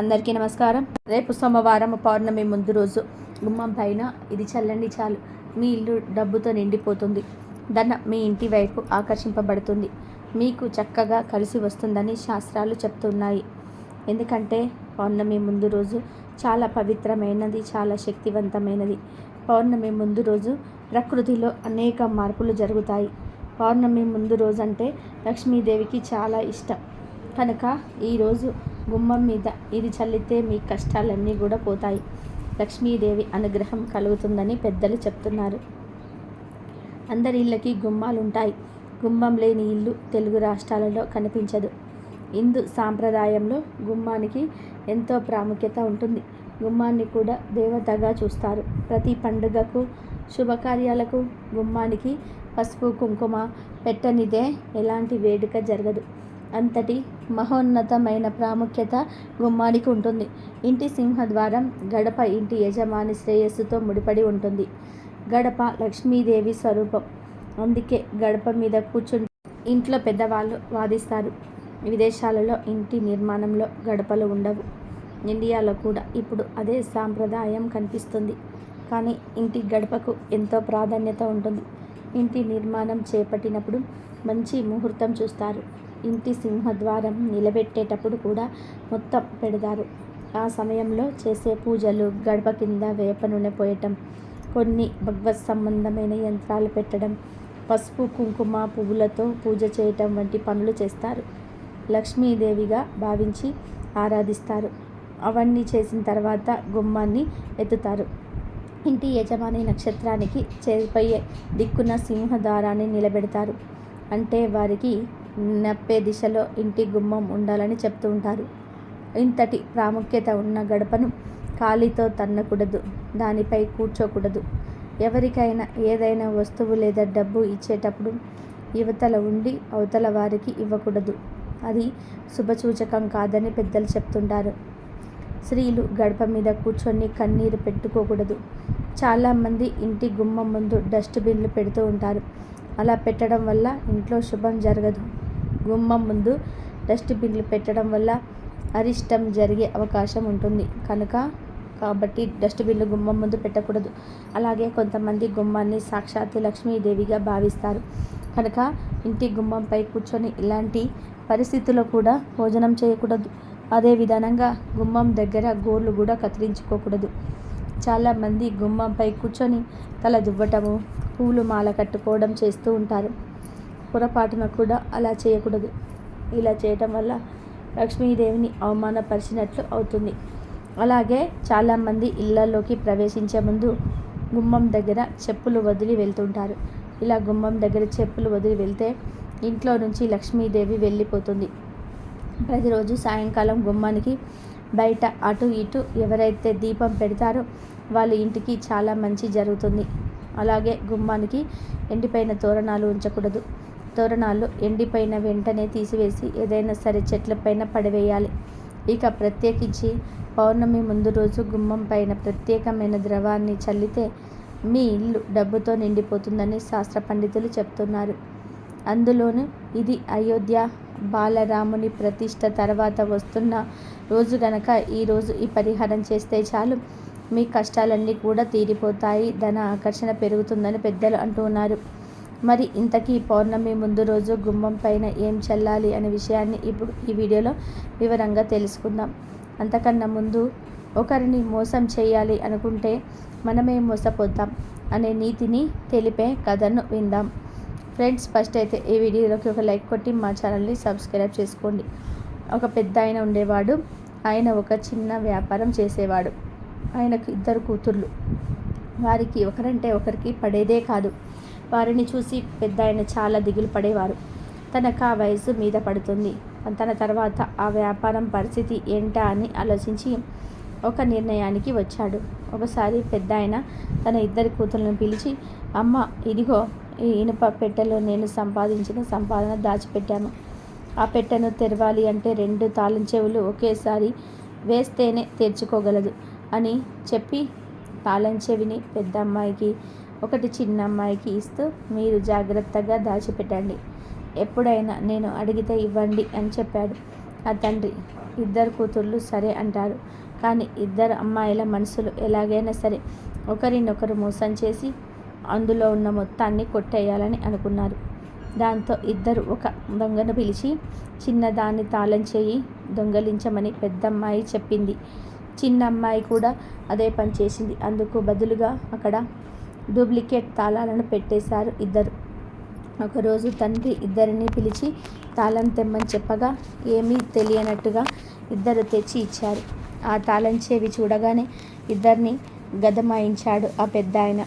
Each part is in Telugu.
అందరికీ నమస్కారం. రేపు సోమవారం పౌర్ణమి ముందు రోజు గుమ్మం పైన ఇది చల్లండి చాలు. మీ ఇల్లు డబ్బుతో నిండిపోతుంది. ధన మీ ఇంటి వైపు ఆకర్షింపబడుతుంది. మీకు చక్కగా కలిసి వస్తుందని శాస్త్రాలు చెప్తున్నాయి. ఎందుకంటే పౌర్ణమి ముందు రోజు చాలా పవిత్రమైనది చాలా శక్తివంతమైనది. పౌర్ణమి ముందు రోజు ప్రకృతిలో అనేక మార్పులు జరుగుతాయి. పౌర్ణమి ముందు రోజు అంటే లక్ష్మీదేవికి చాలా ఇష్టం. కనుక ఈరోజు గుమ్మం మీద ఇది చల్లితే మీ కష్టాలన్నీ కూడా పోతాయి. లక్ష్మీదేవి అనుగ్రహం కలుగుతుందని పెద్దలు చెప్తున్నారు. అందరి ఇళ్ళకి గుమ్మాలుంటాయి. గుమ్మం లేని ఇల్లు తెలుగు రాష్ట్రాలలో కనిపించదు. హిందూ సాంప్రదాయంలో గుమ్మానికి ఎంతో ప్రాముఖ్యత ఉంటుంది. గుమ్మాన్ని కూడా దేవతగా చూస్తారు. ప్రతి పండుగకు శుభకార్యాలకు గుమ్మానికి పసుపు కుంకుమ పెట్టనిదే ఎలాంటి వేడుక జరగదు. అంతటి మహోన్నతమైన ప్రాముఖ్యత గుమ్మానికి ఉంటుంది. ఇంటి సింహద్వారం గడప ఇంటి యజమాని శ్రేయస్సుతో ముడిపడి ఉంటుంది. గడప లక్ష్మీదేవి స్వరూపం. అందుకే గడప మీద కూర్చుని ఇంట్లో పెద్దవాళ్ళు వాదిస్తారు. విదేశాలలో ఇంటి నిర్మాణంలో గడపలు ఉండవు. ఇండియాలో కూడా ఇప్పుడు అదే సాంప్రదాయం కనిపిస్తుంది. కానీ ఇంటి గడపకు ఎంతో ప్రాధాన్యత ఉంటుంది. ఇంటి నిర్మాణం చేపట్టినప్పుడు మంచి ముహూర్తం చూస్తారు. ఇంటి సింహద్వారం నిలబెట్టేటప్పుడు కూడా మొత్తం పెడతారు ఆ సమయంలో చేసే పూజలు గడప కింద వేప నూనె పోయటం కొన్ని భగవత్ సంబంధమైన యంత్రాలు పెట్టడం పసుపు కుంకుమ పువ్వులతో పూజ చేయటం వంటి పనులు చేస్తారు. లక్ష్మీదేవిగా భావించి ఆరాధిస్తారు. అవన్నీ చేసిన తర్వాత గుమ్మాన్ని ఎత్తుతారు. ఇంటి యజమాని నక్షత్రానికి చేరిపోయే దిక్కున సింహదారాన్ని నిలబెడతారు. అంటే వారికి నప్పే దిశలో ఇంటి గుమ్మం ఉండాలని చెప్తూ ఉంటారు. ఇంతటి ప్రాముఖ్యత ఉన్న గడపను కాలితో తన్నకూడదు దానిపై కూర్చోకూడదు. ఎవరికైనా ఏదైనా వస్తువు లేదా డబ్బు ఇచ్చేటప్పుడు యువతల ఉండి అవతల వారికి ఇవ్వకూడదు. అది శుభసూచకం కాదని పెద్దలు చెప్తుంటారు. స్త్రీలు గడప మీద కూర్చొని కన్నీరు పెట్టుకోకూడదు. చాలామంది ఇంటి గుమ్మం ముందు డస్ట్బిన్లు పెడుతూ ఉంటారు. అలా పెట్టడం వల్ల ఇంట్లో శుభం జరగదు. గుమ్మం ముందు డస్ట్బిన్లు పెట్టడం వల్ల అరిష్టం జరిగే అవకాశం ఉంటుంది. కనుక కాబట్టి డస్ట్బిన్లు గుమ్మం ముందు పెట్టకూడదు. అలాగే కొంతమంది గుమ్మాన్ని సాక్షాత్తు లక్ష్మీదేవిగా భావిస్తారు. కనుక ఇంటి గుమ్మంపై కూర్చొని ఇలాంటి పరిస్థితుల్లో కూడా భోజనం చేయకూడదు. అదే విధానంగా గుమ్మం దగ్గర గోర్లు కూడా కత్తిరించుకోకూడదు. చాలామంది గుమ్మంపై కూర్చొని తల దువ్వటము పూలు మాల కట్టుకోవడం చేస్తూ ఉంటారు. పొరపాటున కూడా అలా చేయకూడదు. ఇలా చేయటం వల్ల లక్ష్మీదేవిని అవమానపరిచినట్లు అవుతుంది. అలాగే చాలామంది ఇళ్ళలోకి ప్రవేశించే ముందు గుమ్మం దగ్గర చెప్పులు వదిలి వెళ్తుంటారు. ఇలా గుమ్మం దగ్గర చెప్పులు వదిలి వెళ్తే ఇంట్లో నుంచి లక్ష్మీదేవి వెళ్ళిపోతుంది. ప్రతిరోజు సాయంకాలం గుమ్మానికి బయట అటు ఇటు ఎవరైతే దీపం పెడతారో వాళ్ళ ఇంటికి చాలా మంచి జరుగుతుంది. అలాగే గుమ్మానికి ఎండిపోయిన తోరణాలు ఉంచకూడదు. తోరణాలు ఎండిపోయిన వెంటనే తీసివేసి ఏదైనా సరే చెట్లపైన పడవేయాలి. ఇక ప్రత్యేకించి పౌర్ణమి ముందు రోజు గుమ్మం పైన ప్రత్యేకమైన ద్రవాన్ని చల్లితే మీ ఇల్లు డబ్బుతో నిండిపోతుందని శాస్త్ర పండితులు చెప్తున్నారు. అందులోనూ ఇది అయోధ్య బాలరాముని ప్రతిష్ట తర్వాత వస్తున్న రోజు గనక ఈరోజు ఈ పరిహారం చేస్తే చాలు. మీ కష్టాలన్నీ కూడా తీరిపోతాయి. ధన ఆకర్షణ పెరుగుతుందని పెద్దలు అంటున్నారు. మరి ఇంతకీ పౌర్ణమి ముందు రోజు గుమ్మం పైన ఏం చల్లాలి అనే విషయాన్ని ఇప్పుడు ఈ వీడియోలో వివరంగా తెలుసుకుందాం. అంతకన్నా ముందు ఒకరిని మోసం చేయాలి అనుకుంటే మనమే మోసపోతాం అనే నీతిని తెలిపే కథను విందాం. ఫ్రెండ్స్ ఫస్ట్ అయితే ఈ వీడియోలోకి ఒక లైక్ కొట్టి మా ఛానల్ని సబ్స్క్రైబ్ చేసుకోండి. ఒక పెద్ద ఆయన ఉండేవాడు. ఆయన ఒక చిన్న వ్యాపారం చేసేవాడు. ఆయనకు ఇద్దరు కూతుర్లు. వారికి ఒకరంటే ఒకరికి పడేదే కాదు. వారిని చూసి పెద్ద ఆయన చాలా దిగులు పడేవారు. తనకు ఆ వయసు మీద పడుతుంది. తన తర్వాత ఆ వ్యాపారం పరిస్థితి ఏంటా అని ఆలోచించి ఒక నిర్ణయానికి వచ్చాడు. ఒకసారి పెద్ద ఆయన తన ఇద్దరి కూతుర్లను పిలిచి అమ్మ ఇదిగో ఈ ఇనుప పెట్టెలో నేను సంపాదించిన సంపాదన దాచిపెట్టాను. ఆ పెట్టెను తెరవాలి అంటే రెండు తాళం చెవులు ఒకేసారి వేస్తేనే తెరుచుకోగలదు అని చెప్పి తాళం చెవిని పెద్ద అమ్మాయికి ఒకటి చిన్న అమ్మాయికి ఇస్తూ మీరు జాగ్రత్తగా దాచిపెట్టండి. ఎప్పుడైనా నేను అడిగితే ఇవ్వండి అని చెప్పాడు. ఆ తండ్రి ఇద్దరు కూతుర్లు సరే అంటారు. కానీ ఇద్దరు అమ్మాయిల మనసులు ఎలాగైనా సరే ఒకరినొకరు మోసం చేసి అందులో ఉన్న మొత్తాన్ని కొట్టేయాలని అనుకున్నారు. దాంతో ఇద్దరు ఒక దొంగను పిలిచి చిన్నదాన్ని తాళం చేయి దొంగలించమని పెద్దమ్మాయి చెప్పింది. చిన్న అమ్మాయి కూడా అదే పని చేసింది. అందుకు బదులుగా అక్కడ డూప్లికేట్ తాళాలను పెట్టేశారు ఇద్దరు. ఒకరోజు తండ్రి ఇద్దరిని పిలిచి తాళం తెమ్మని చెప్పగా ఏమీ తెలియనట్టుగా ఇద్దరు తెచ్చి ఇచ్చారు. ఆ తాళం చెవి చూడగానే ఇద్దరిని గదమాయించాడు ఆ పెద్ద ఆయన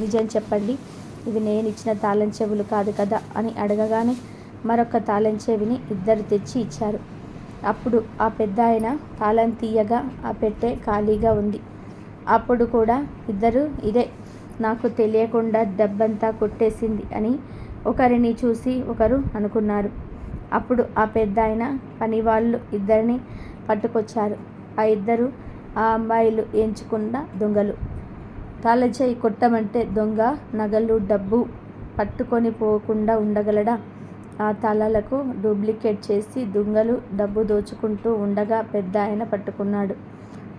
నిజం చెప్పండి ఇవి నేను ఇచ్చిన తాళం చెవులు కాదు కదా? అని అడగగానే మరొక తాళం చెవిని ఇద్దరు తెచ్చి ఇచ్చారు. అప్పుడు ఆ పెద్ద ఆయన తాళం తీయగా ఆ పెట్టె ఖాళీగా ఉంది. అప్పుడు కూడా ఇద్దరు ఇదే నాకు తెలియకుండా డబ్బంతా కొట్టేసింది అని ఒకరిని చూసి ఒకరు అనుకున్నారు. అప్పుడు ఆ పెద్ద ఆయన పని వాళ్ళు ఇద్దరిని పట్టుకొచ్చారు. ఆ ఇద్దరు ఆ అమ్మాయిలు ఎంచుకున్న దొంగలు. తాళచేయి కొట్టమంటే దొంగ నగలు డబ్బు పట్టుకొని పోకుండా ఉండగలడా? ఆ తలలకు డూప్లికేట్ చేసి దొంగలు డబ్బు దోచుకుంటూ ఉండగా పెద్ద ఆయన పట్టుకున్నాడు.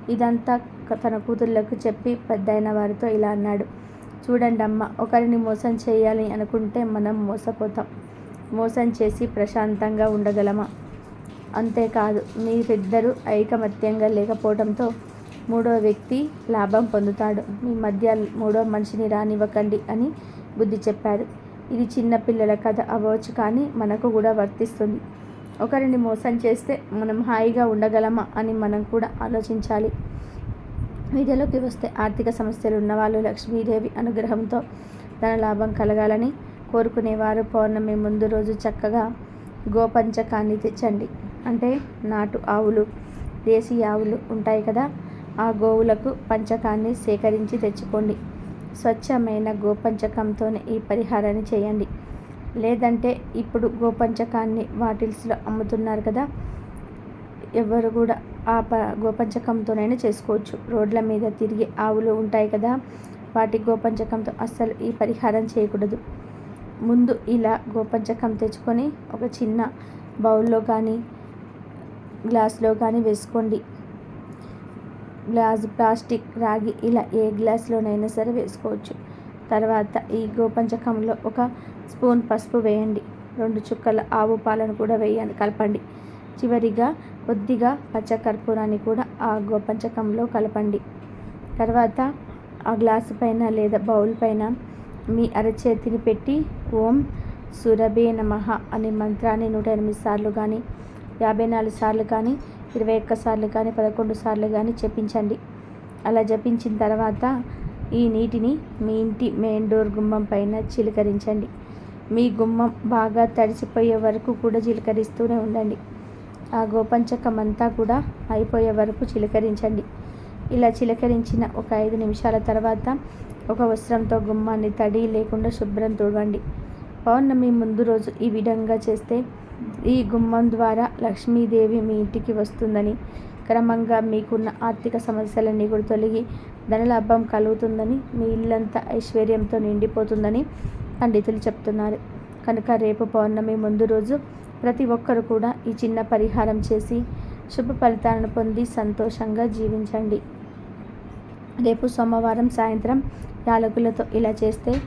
ఇదంతా తన కూతుర్లకు చెప్పి పెద్ద వారితో ఇలా అన్నాడు. చూడండి అమ్మ ఒకరిని మోసం చేయాలి అనుకుంటే మనం మోసపోతాం. మోసం చేసి ప్రశాంతంగా ఉండగలమా? అంతేకాదు మీరిద్దరూ ఐకమత్యంగా లేకపోవడంతో మూడో వ్యక్తి లాభం పొందుతాడు. మీ మధ్య మూడో మనిషిని రానివ్వకండి అని బుద్ధి చెప్పారు ఇది చిన్నపిల్లల కథ అవ్వచ్చు కానీ మనకు కూడా వర్తిస్తుంది. ఒకరిని మోసం చేస్తే మనం హాయిగా ఉండగలమా అని మనం కూడా ఆలోచించాలి. మీడియాలోకి వస్తే ఆర్థిక సమస్యలు ఉన్నవాళ్ళు లక్ష్మీదేవి అనుగ్రహంతో ధన లాభం కలగాలని కోరుకునేవారు. పౌర్ణమి ముందు రోజు చక్కగా గోపంచకాన్ని తెచ్చండి. అంటే నాటు ఆవులు దేశీ ఆవులు ఉంటాయి కదా ఆ గోవులకు పంచకాన్ని సేకరించి తెచ్చుకోండి. స్వచ్ఛమైన గోపంచకంతోనే ఈ పరిహారాన్ని చేయండి. లేదంటే ఇప్పుడు గోపంచకాన్ని వాటిల్స్లో అమ్ముతున్నారు కదా ఎవరు కూడా ఆ ప గోపంచకంతోనైనా చేసుకోవచ్చు. రోడ్ల మీద తిరిగే ఆవులు ఉంటాయి కదా వాటి గోపంచకంతో అస్సలు ఈ పరిహారం చేయకూడదు. ముందు ఇలా గోపంచకం తెచ్చుకొని ఒక చిన్న బౌల్లో కానీ గ్లాస్లో కానీ వేసుకోండి. గ్లాస్ ప్లాస్టిక్ రాగి ఇలా ఏ గ్లాస్లోనైనా సరే వేసుకోవచ్చు. తర్వాత ఈ గోపంచకంలో ఒక స్పూన్ పసుపు వేయండి. రెండు చుక్కల ఆవు పాలను కూడా వేయండి కలపండి. చివరిగా కొద్దిగా పచ్చకర్పూరాన్ని కూడా ఆ గోపంచకంలో కలపండి. తర్వాత ఆ గ్లాసు పైన లేదా బౌల్ పైన మీ అరచేతిని పెట్టి ఓం సురభే నమ అనే మంత్రాన్ని నూట ఎనిమిది సార్లు కానీ యాభై నాలుగు సార్లు కానీ ఇరవై ఒక్క సార్లు కానీ పదకొండు సార్లు కానీ జపించండి. అలా జపించిన తర్వాత ఈ నీటిని మీ ఇంటి మెయిన్ డోర్ గుమ్మం పైన చిలకరించండి. మీ గుమ్మం బాగా తడిసిపోయే వరకు కూడా చిలకరిస్తూనే ఉండండి. ఆ గోపంచకం అంతా కూడా అయిపోయే వరకు చిలకరించండి. ఇలా చిలకరించిన ఒక ఐదు నిమిషాల తర్వాత ఒక వస్త్రంతో గుమ్మాన్ని తడి లేకుండా శుభ్రం తుడవండి. పౌర్ణమి ముందు రోజు ఈ విధంగా చేస్తే ఈ గుమ్మం ద్వారా లక్ష్మీదేవి మీ ఇంటికి వస్తుందని క్రమంగా మీకున్న ఆర్థిక సమస్యలన్నీ కూడా తొలగి ధనలాభం కలుగుతుందని మీ ఇల్లంతా ఐశ్వర్యంతో నిండిపోతుందని పండితులు చెప్తున్నారు. కనుక రేపు పౌర్ణమి ముందు రోజు ప్రతి ఒక్కరు కూడా ఈ చిన్న పరిహారం చేసి శుభ ఫలితాలను పొంది సంతోషంగా జీవించండి. రేపు సోమవారం సాయంత్రం యాలకులతో ఇలా చేస్తే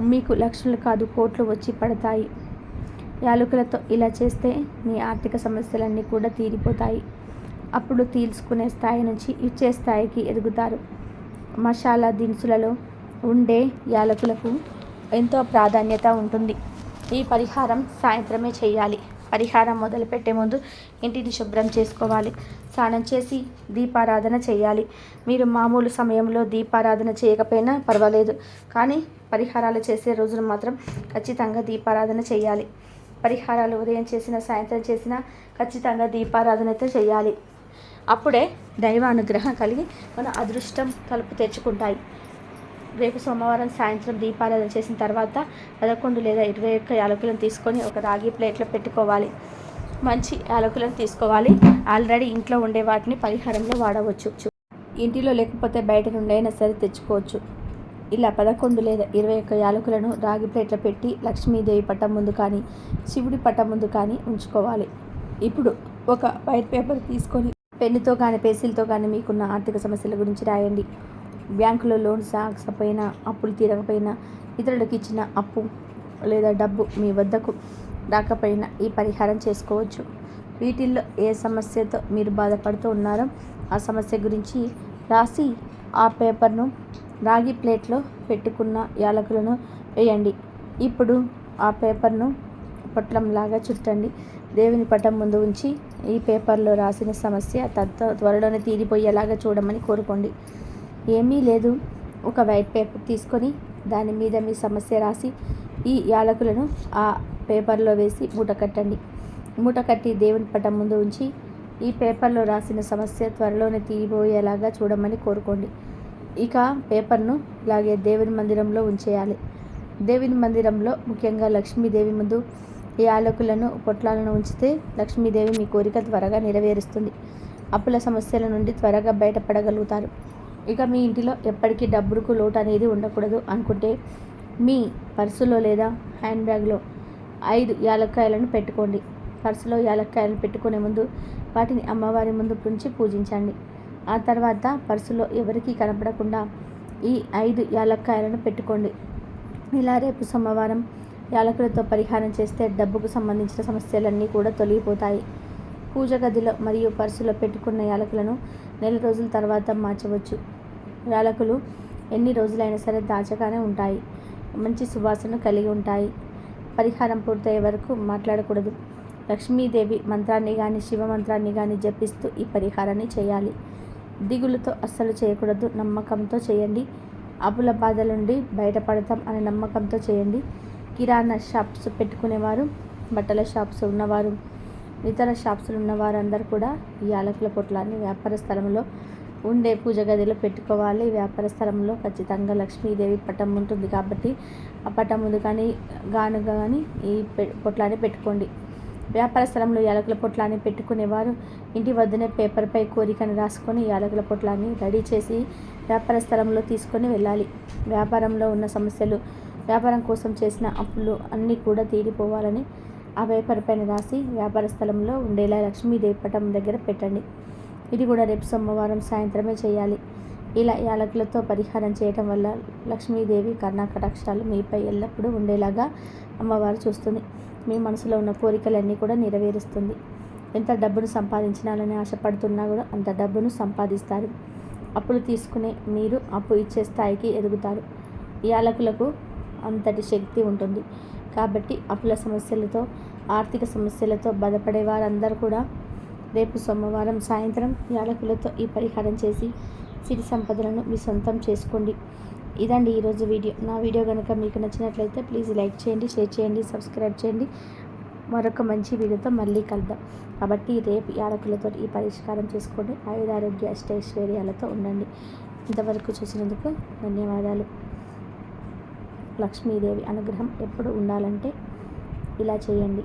మీకు లక్షలు కాదు కోట్లు వచ్చి పడతాయి. యాలకులతో ఇలా చేస్తే మీ ఆర్థిక సమస్యలన్నీ కూడా తీరిపోతాయి. అప్పుడు తీర్చుకునే స్థాయి నుంచి ఇచ్చే స్థాయికి ఎదుగుతారు. మసాలా దినుసులలో ఉండే యాలకులకు ఎంతో ప్రాధాన్యత ఉంటుంది. ఈ పరిహారం సాయంత్రమే చేయాలి. పరిహారం మొదలుపెట్టే ముందు ఇంటిని శుభ్రం చేసుకోవాలి. స్నానం చేసి దీపారాధన చేయాలి. మీరు మామూలు సమయంలో దీపారాధన చేయకపోయినా పర్వాలేదు. కానీ పరిహారాలు చేసే రోజున మాత్రం ఖచ్చితంగా దీపారాధన చేయాలి. పరిహారాలు ఉదయం చేసిన సాయంత్రం చేసిన ఖచ్చితంగా దీపారాధన అయితే చేయాలి. అప్పుడే దైవానుగ్రహం కలిగి మన అదృష్టం తలుపు తెచ్చుకుంటాయి రేపు సోమవారం సాయంత్రం దీపారాధన చేసిన తర్వాత పదకొండు లేదా ఇరవై ఒక్క యాలకులను తీసుకొని ఒక రాగి ప్లేట్లో పెట్టుకోవాలి. మంచి యాలకులను తీసుకోవాలి. ఆల్రెడీ ఇంట్లో ఉండే వాటిని పరిహారంలో వాడవచ్చు. ఇంటిలో లేకపోతే బయట నుండి అయినా సరే తెచ్చుకోవచ్చు. ఇలా పదకొండు లేదా ఇరవై ఒక్క యాలకులను రాగి ప్లేట్లో పెట్టి లక్ష్మీదేవి పట్టం ముందు కానీ శివుడి పట్టం ముందు కానీ ఉంచుకోవాలి. ఇప్పుడు ఒక వైట్ పేపర్ తీసుకొని పెన్నుతో కానీ పెన్సిల్తో కానీ మీకున్న ఆర్థిక సమస్యల గురించి రాయండి. బ్యాంకులో లోన్ సాగకపోయినా అప్పులు తీరకపోయినా ఇతరులకు ఇచ్చిన అప్పు లేదా డబ్బు మీ వద్దకు రాకపోయినా ఈ పరిహారం చేసుకోవచ్చు. వీటిల్లో ఏ సమస్యతో మీరు బాధపడుతూ ఉన్నారో ఆ సమస్య గురించి రాసి ఆ పేపర్ను రాగి ప్లేట్లో పెట్టుకున్న యాలకులను వేయండి. ఇప్పుడు ఆ పేపర్ను పొట్లంలాగా చుట్టండి. దేవుని పటం ముందు ఉంచి ఈ పేపర్లో రాసిన సమస్య తత్వ త్వరలోనే తీరిపోయేలాగా చూడమని కోరుకోండి. ఏమీ లేదు. ఒక వైట్ పేపర్ తీసుకొని దాని మీద మీ సమస్య రాసి ఈ యాలకులను ఆ పేపర్లో వేసి మూట కట్టండి. మూట కట్టి దేవుని పటం ముందు ఉంచి ఈ పేపర్లో రాసిన సమస్య త్వరలోనే తీరిపోయేలాగా చూడమని కోరుకోండి. ఇక పేపర్ను ఇలాగే దేవుని మందిరంలో ఉంచేయాలి. దేవుని మందిరంలో ముఖ్యంగా లక్ష్మీదేవి ముందు ఈ ఆలకులను పొట్లాలను ఉంచితే లక్ష్మీదేవి మీ కోరిక త్వరగా నెరవేరుస్తుంది. అప్పుల సమస్యల నుండి త్వరగా బయటపడగలుగుతారు. ఇక మీ ఇంటిలో ఎప్పటికీ డబ్బుకు లోటు అనేది ఉండకూడదు అనుకుంటే మీ పర్సులో లేదా హ్యాండ్ బ్యాగ్లో ఐదు యాలక్కాయలను పెట్టుకోండి. పర్సులో యాలక్కాయలను పెట్టుకునే ముందు వాటిని అమ్మవారి ముందు పుంచి పూజించండి. ఆ తర్వాత పర్సులో ఎవరికీ కనపడకుండా ఈ ఐదు యాలక్కాయలను పెట్టుకోండి. ఇలా రేపు సోమవారం యాలకులతో పరిహారం చేస్తే డబ్బుకు సంబంధించిన సమస్యలన్నీ కూడా తొలగిపోతాయి. పూజ గదిలో మరియు పర్సులో పెట్టుకున్న యాలకులను నెల రోజుల తర్వాత మార్చవచ్చు. యాలకులు ఎన్ని రోజులైనా సరే దాచగానే ఉంటాయి. మంచి సువాసన కలిగి ఉంటాయి. పరిహారం పూర్తయ్యే వరకు మాట్లాడకూడదు. లక్ష్మీదేవి మంత్రాన్ని కానీ శివ మంత్రాన్ని కానీ జపిస్తూ ఈ పరిహారాన్ని చేయాలి. దిగులుతో అస్సలు చేయకూడదు. నమ్మకంతో చేయండి. అప్పుల బాధల నుండి బయటపడతాం అనే నమ్మకంతో చేయండి. కిరాణా షాప్స్ పెట్టుకునేవారు బట్టల షాప్స్ ఉన్నవారు ఇతర షాప్స్లు ఉన్న వారందరూ కూడా ఈ యాలకుల పొట్లాన్ని వ్యాపార స్థలంలో ఉండే పూజ గదిలో పెట్టుకోవాలి. వ్యాపార స్థలంలో ఖచ్చితంగా లక్ష్మీదేవి పటం ఉంటుంది కాబట్టి ఆ పటం ముందు కానీ గాను కానీ ఈ పొట్లాన్ని పెట్టుకోండి. వ్యాపార స్థలంలో యాలకుల పొట్లాన్ని పెట్టుకునేవారు ఇంటి వద్దనే పేపర్పై కోరికను రాసుకొని యాలకుల పొట్లాన్ని రెడీ చేసి వ్యాపార స్థలంలో తీసుకొని వెళ్ళాలి. వ్యాపారంలో ఉన్న సమస్యలు వ్యాపారం కోసం చేసిన అప్పులు అన్నీ కూడా తీరిపోవాలని ఆ పేపర్ పైన రాసి వ్యాపార స్థలంలో ఉండేలా లక్ష్మీదేవి పటం దగ్గర పెట్టండి. ఇది కూడా రేపు సోమవారం సాయంత్రమే చేయాలి. ఇలా యాలకులతో పరిహారం చేయటం వల్ల లక్ష్మీదేవి కర్ణాకటాక్షరాలు మీపై ఎల్లప్పుడూ ఉండేలాగా అమ్మవారు చూస్తుంది. మీ మనసులో ఉన్న కోరికలన్నీ కూడా నెరవేరుస్తుంది. ఎంత డబ్బును సంపాదించాలని ఆశపడుతున్నా కూడా అంత డబ్బును సంపాదిస్తారు. అప్పులు తీసుకునే మీరు అప్పు ఇచ్చే స్థాయికి ఎదుగుతారు. యాలకులకు అంతటి శక్తి ఉంటుంది. కాబట్టి అప్పుల సమస్యలతో ఆర్థిక సమస్యలతో బాధపడే వారందరూ కూడా రేపు సోమవారం సాయంత్రం యాలకులతో ఈ పరిహారం చేసి సిరి సంపదలను మీ సొంతం చేసుకోండి. ఇదండి ఈరోజు వీడియో. నా వీడియో కనుక మీకు నచ్చినట్లయితే ప్లీజ్ లైక్ చేయండి షేర్ చేయండి సబ్స్క్రైబ్ చేయండి. మరొక మంచి వీడియోతో మళ్ళీ కలుద్దాం. కాబట్టి రేపు యాలకులతో ఈ పరిష్కారం చేసుకోండి. ఆయుధారోగ్య అష్టైశ్వర్యాలతో ఉండండి. ఇంతవరకు చూసినందుకు ధన్యవాదాలు. లక్ష్మీదేవి అనుగ్రహం ఎప్పుడు ఉండాలంటే ఇలా చేయండి.